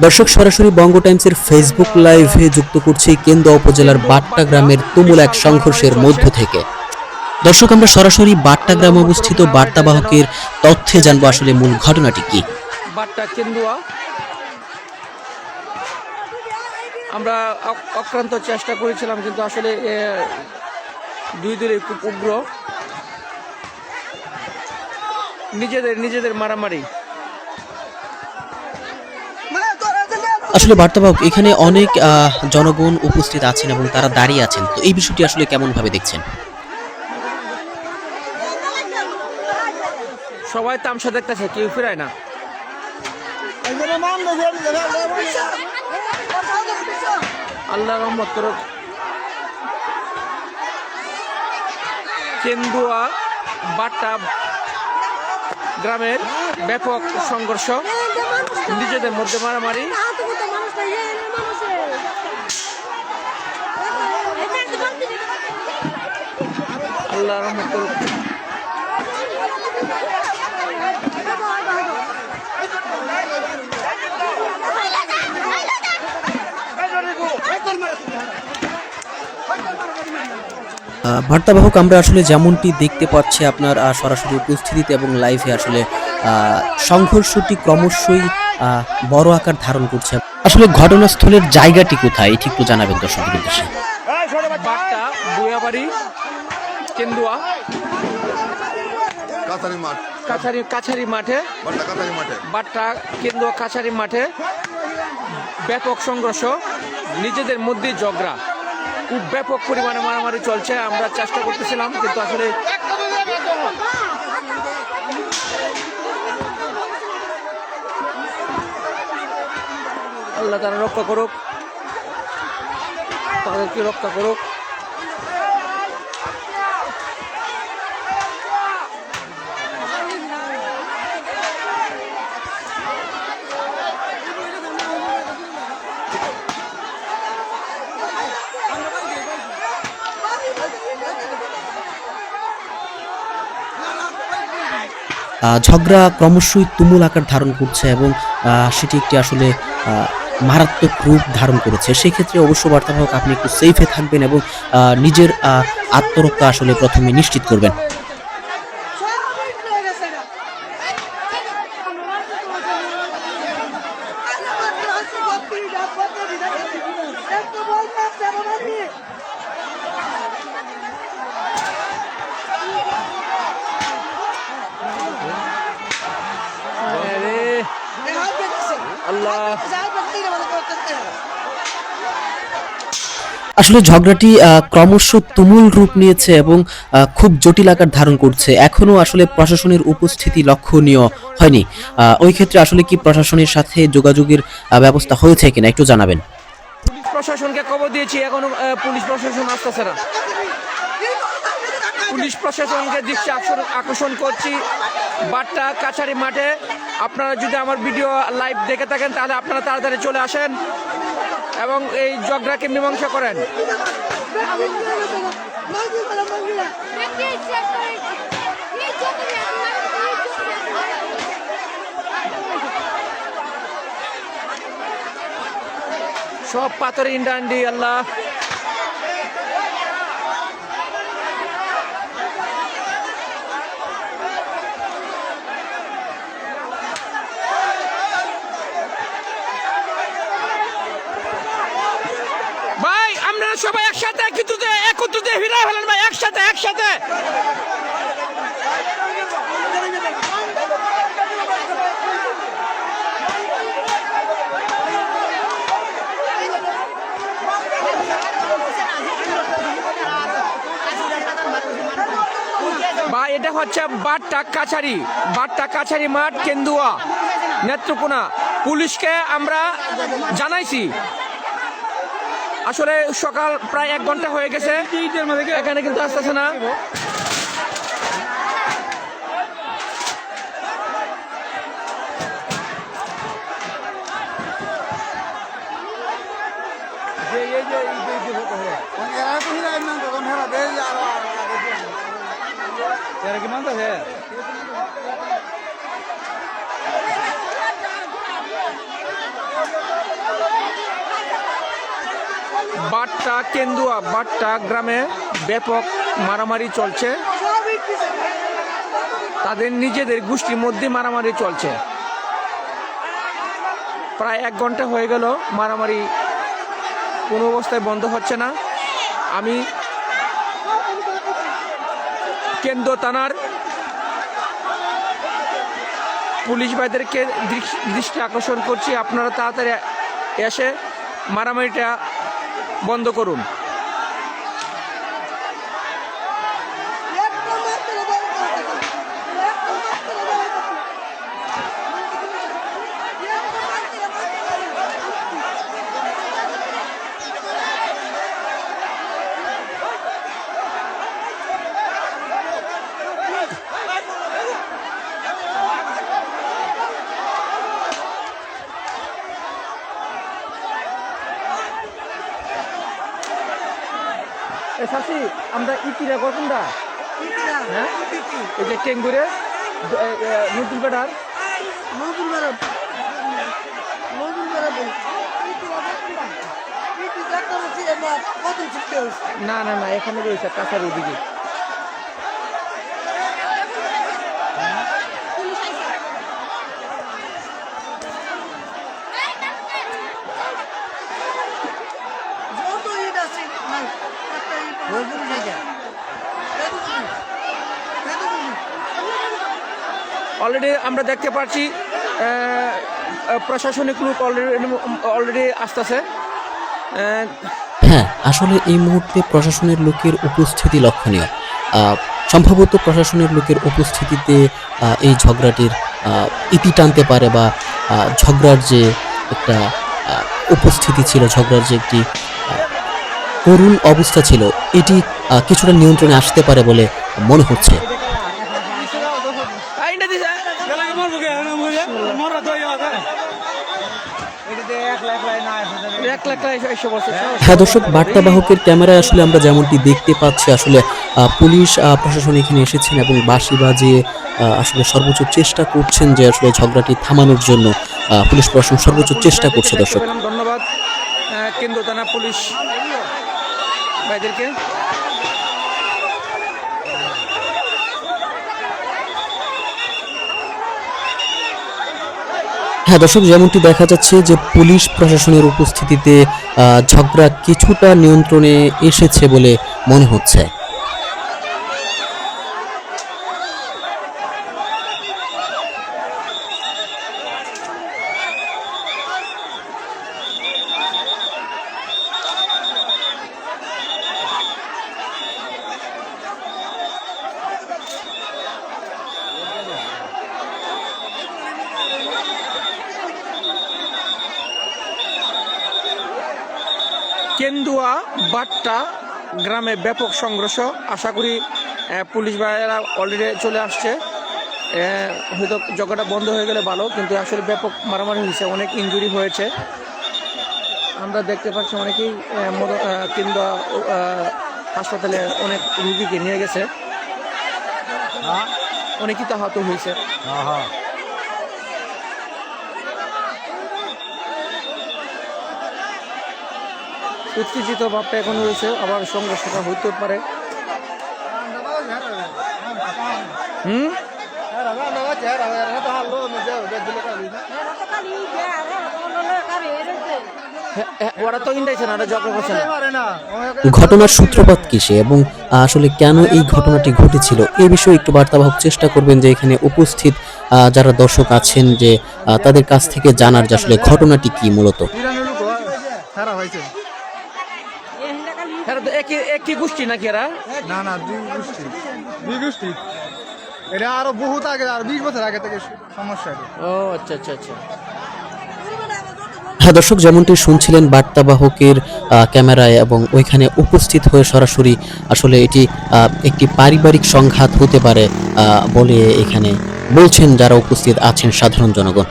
দর্শক, সরাসরি বঙ্গ টাইমসের ফেসবুক লাইভে যুক্ত করছি কেন্দ্র উপজেলার বাট্টা গ্রামের তুমুল এক সংঘর্ষের মধ্য থেকে। দর্শক, আমরা সরাসরি বাট্টা গ্রামে অবস্থিত বার্তাবাহকের তথ্যে জানব আসলে মূল ঘটনাটি কি। আমরা অক- অক্রান্ত চেষ্টা করেছিলাম, কিন্তু আসলে দুই দূরে খুব উগ্র। নিজেদের নিজেদের মারামারি। আসলে বার্তাবাহক, এখানে অনেক জনগণ উপস্থিত আছেন এবং তারা দাঁড়িয়ে আছেন। তো এই বিষয়টি আসলে কেমন ভাবে দেখছেন? সবাই তামসা দেখতেছে, কেউ ফিরায় না। আল্লাহ রহমত করুক। কেন্দুয়া বাট্টা গ্রামের ব্যাপক সংঘর্ষ। নিজেদের মধ্যে মারামারি। আল্লাহ রহমত বার্তাবাহক আমরা আসলে যেমনটি দেখতে পাচ্ছি আপনার সরাসরি উপস্থিতিতে এবং লাইভে আসলে সংঘর্ষটি ক্রমশই বড় আকার ধারণ করছে। আসলে ঘটনাস্থলের জায়গাটি কোথায় এটি একটু জানাবেন দর্শকদের উদ্দেশ্যে বাট্টা বুয়াবাড়ি কেন্দুয়া। কাতারি মাঠ। কাছারি কাছারি মাঠে। বাট্টা কাতারি মাঠে। বাট্টা কেন্দুয়া কাছারি মাঠে। ব্যাপক সংঘর্ষ নিজেদের মধ্যে ঝগড়া। খুব ব্যাপক পরিমাণে মারামারি চলছে, আমরা চেষ্টা করতেছিলাম, কিন্তু আসলে আল্লাহ তারা রক্ষা করুক, তাদেরকে রক্ষা করুক। ঝগড়া ক্রমশই তুমুল আকার ধারণ করছে এবং সেটি একটি আসলে মারাত্মক রূপ ধারণ করেছে। সেক্ষেত্রে অবশ্য বার্তাবাহক আপনি একটু সেফে থাকবেন এবং নিজের আত্মরক্ষা আসলে প্রথমে নিশ্চিত করবেন। আসলে ঝগড়াটি ক্রমশ তুমুল রূপ নিয়েছে এবং খুব জটিল আকার ধারণ করছে। এখনও আসলে প্রশাসনের উপস্থিতি লক্ষণীয় হয়নি। আহ, ওই ক্ষেত্রে আসলে কি প্রশাসনের সাথে যোগাযোগের ব্যবস্থা হয়েছে কিনা একটু জানাবেন। পুলিশ প্রশাসনকে খবর দিয়েছি এখনও পুলিশ প্রশাসন আসতেছে না। পুলিশ প্রশাসনকে দৃষ্টি আকর্ষণ- করছি। বাট্টা কাছারি মাঠে। আপনারা যদি আমার ভিডিও লাইভ দেখে থাকেন, তাহলে আপনারা তাড়াতাড়ি চলে আসেন এবং এই ঝগড়াকে মীমাংসা করেন। সব পাথর ইন্ডান্ডি, আল্লাহ ভাই আপনারা সবাই একসাথে একত্রিত হিরা ফেলেন ভাই, একসাথে একসাথে। এটা হচ্ছে বাট্টা কাছারি বাট্টা কাছারি মাঠ, কেন্দুয়া, নেত্রকোনা। পুলিশকে আমরা জানাইছি আসলে সকাল প্রায় এক ঘণ্টা হয়ে গেছে। এখানে কিন্তু আসতেছে না। এরা কি বাট্টা কেন্দুয়া, বাট্টা গ্রামে ব্যাপক মারামারি চলছে। তাদের নিজেদের গোষ্ঠীর মধ্যে মারামারি চলছে। প্রায় এক ঘণ্টা হয়ে গেল মারামারি কোনো অবস্থায় বন্ধ হচ্ছে না। আমি কেন্দ্র থানার পুলিশ ভাইদেরকে দৃষ্টি আকর্ষণ করছি। আপনারা তাড়াতাড়ি এসে মারামারিটা বন্ধ করুন। শাসি আমরা ইতিরা কোনটা হ্যাঁ? এই যে টেঙ্গুরে নতুন পেটার না না না এখানে রয়েছে কাছার ওদিকে। অলরেডি আমরা দেখতে পাচ্ছি প্রশাসনিক লোক অলরেডি অলরেডি আসতেছে। হ্যাঁ আসলে এই মুহূর্তে প্রশাসনের লোকের উপস্থিতি লক্ষণীয়। সম্ভবত প্রশাসনের লোকের উপস্থিতিতে এই ঝগড়াটির ইতি টানতে পারে বা ঝগড়ার যে একটা উপস্থিতি ছিল, ঝগড়ার যে একটি করুণ অবস্থা ছিল, এটি কিছুটা নিয়ন্ত্রণে আসতে পারে বলে মনে হচ্ছে। হ্যাঁ। দর্শক বার্তাবাহকের ক্যামেরায় আসলে আমরা যেমনটি দেখতে পাচ্ছি আসলে পুলিশ প্রশাসন এখানে এসেছেন এবং বাসি বাজিয়ে আসলে সর্বোচ্চ চেষ্টা করছেন যে আসলে ঝগড়াটি থামানোর জন্য পুলিশ প্রশাসন সর্বোচ্চ চেষ্টা করছে দর্শক। ধন্যবাদ। কেন্দ্র থানা পুলিশ ভাইদেরকে। হ্যাঁ দর্শক, যেমনটি দেখা যাচ্ছে যে পুলিশ প্রশাসনের উপস্থিতিতে ঝগড়া কিছুটা নিয়ন্ত্রণে এসেছে বলে মনে হচ্ছে। কেন্দুয়া বাট্টা গ্রামে ব্যাপক সংঘর্ষ। আশা করি পুলিশ ভাইয়েরা অলরেডি চলে আসছে। হয়তো জগাটা বন্ধ হয়ে গেলে ভালো কিন্তু আসলে ব্যাপক মারামারি হয়েছে অনেক ইনজুরি হয়েছে। আমরা দেখতে পাচ্ছি অনেকেই কেন্দুয়া হাসপাতালে অনেক রুগীকে নিয়ে গেছে। অনেকেই তো আহত হয়েছে। উত্তেজিত ভাবটা এখন রয়েছে আবার সংঘর্ষটা হইতে পারে। হুম? ওরা তো ইন্ডাইছে না ওরা করছে না। ঘটনার সূত্রপাত কিসে এবং আসলে কেন এই ঘটনাটি ঘটেছিল? এ বিষয়ে একটু বার্তাবাহক চেষ্টা করবেন যে এখানে উপস্থিত যারা দর্শক আছেন যে তাদের কাছ থেকে জানার যে আসলে ঘটনাটি কি মূলত। এরা তো একই একই গোষ্ঠী নাকি এরা? না না দুই গোষ্ঠী। দুই গোষ্ঠী। এটা আরও বহুত আগে আর বিশ বছর আগে থেকে সমস্যা ও আচ্ছা আচ্ছা আচ্ছা। হ্যাঁ দর্শক যেমনটি শুনছিলেন বার্তাবাহকের ক্যামেরায় এবং ওইখানে উপস্থিত হয়ে সরাসরি আসলে এটি আহ, একটি পারিবারিক সংঘাত হতে পারে আহ, বলে এখানে বলছেন যারা উপস্থিত আছেন সাধারণ জনগণ।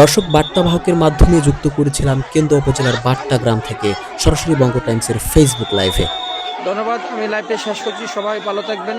দর্শক বার্তাবাহকের মাধ্যমে যুক্ত করেছিলাম কেন্দ্র উপজেলার বাট্টা গ্রাম থেকে সরাসরি বঙ্গ টাইমসের ফেসবুক লাইভে ধন্যবাদ, আমি লাইভে শেষ করছি। সবাই ভালো থাকবেন।